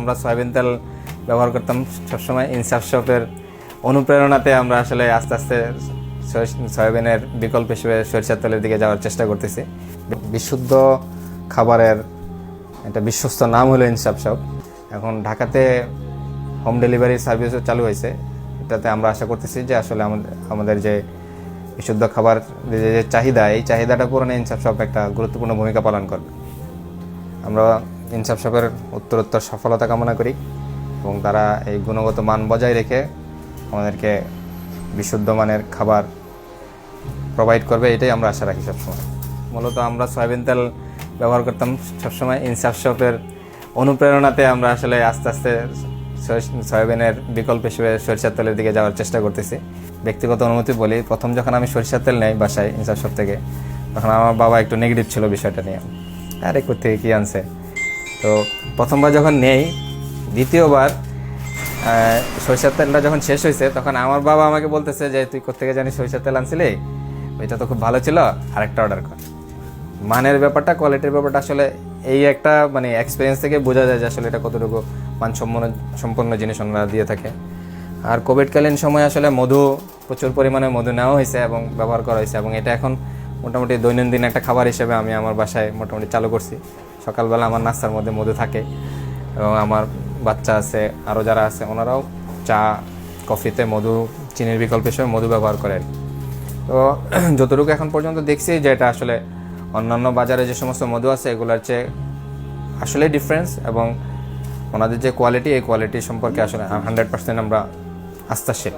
আমরা সয়াবিন তেল ব্যবহার করতাম সবসময় ইনসাফ শপের অনুপ্রেরণাতে আমরা আসলে আস্তে আস্তে সয়া- সয়াবিনের বিকল্প হিসেবে সরিষার তেলের দিকে যাওয়ার চেষ্টা করতেছি। বিশুদ্ধ খাবারের একটা বিশ্বস্ত নাম হলো ইনসাফ শপ। এখন ঢাকাতে হোম ডেলিভারি সার্ভিসও চালু হয়েছে। এটাতে আমরা আশা করতেছি যে আসলে আমাদের আমাদের যে বিশুদ্ধ খাবার যে চাহিদা, এই চাহিদাটা পূরণে ইনসাফ শপ একটা গুরুত্বপূর্ণ ভূমিকা পালন করবে। আমরা ইনসাফ শপের উত্তরোত্তর সফলতা কামনা করি এবং তারা এই গুণগত মান বজায় রেখে আমাদেরকে বিশুদ্ধ মানের খাবার প্রোভাইড করবে, এটাই আমরা আশা রাখি সবসময়। মূলত আমরা সয়াবিন তেল ব্যবহার করতাম সবসময় ইনসাফ শপের অনুপ্রেরণাতে আমরা আসলে আস্তে আস্তে সয়াবিনের বিকল্প হিসেবে সরিষার তেলের দিকে যাওয়ার চেষ্টা করতেছি। ব্যক্তিগত অনুমতি বলি, প্রথম যখন আমি সরিষার তেল নেই বাসায় ইনসাফ শপ থেকে, তখন আমার বাবা একটু নেগেটিভ ছিল বিষয়টা নিয়ে। আরে কোথেকে কী আনছে? তো প্রথমবার যখন নেই, দ্বিতীয়বার সরিষার তেলটা যখন শেষ হয়েছে, তখন আমার বাবা আমাকে বলতেছে যে, তুই কোথেকে জানিস সরিষার তেল আনছিলি? এটা তো খুব ভালো ছিল, আরেকটা অর্ডার কর। মানের ব্যাপারটা কোয়ালিটির ব্যাপারটা আসলে এই একটা মানে এক্সপিরিয়েন্স থেকে বোঝা যায় যে আসলে এটা কতটুকু মানসম্পন্ন, সম্পন্ন জিনিস ওনারা দিয়ে থাকে। আর কোভিডকালীন সময় আসলে মধু, প্রচুর পরিমাণে মধু নেওয়া হয়েছে এবং ব্যবহার করা হয়েছে এবং এটা এখন মোটামুটি দৈনন্দিন একটা খাবার হিসেবে আমি আমার বাসায় মোটামুটি চালু করছি। সকালবেলা আমার নাস্তার মধ্যে মধু থাকে এবং আমার বাচ্চা আছে আরও যারা আছে, ওনারাও চা, কফিতে মধু, চিনির বিকল্প হিসেবে মধু ব্যবহার করে তো যতটুকু এখন পর্যন্ত দেখছি যে এটা আসলে অন্যান্য বাজারে যে সমস্ত মধু আছে, এগুলোর চেয়ে আসলে ডিফারেন্স এবং ওনাদের যে কোয়ালিটি এই কোয়ালিটি সম্পর্কে আসলে হান্ড্রেড পার্সেন্ট আমরা আস্থাশীল।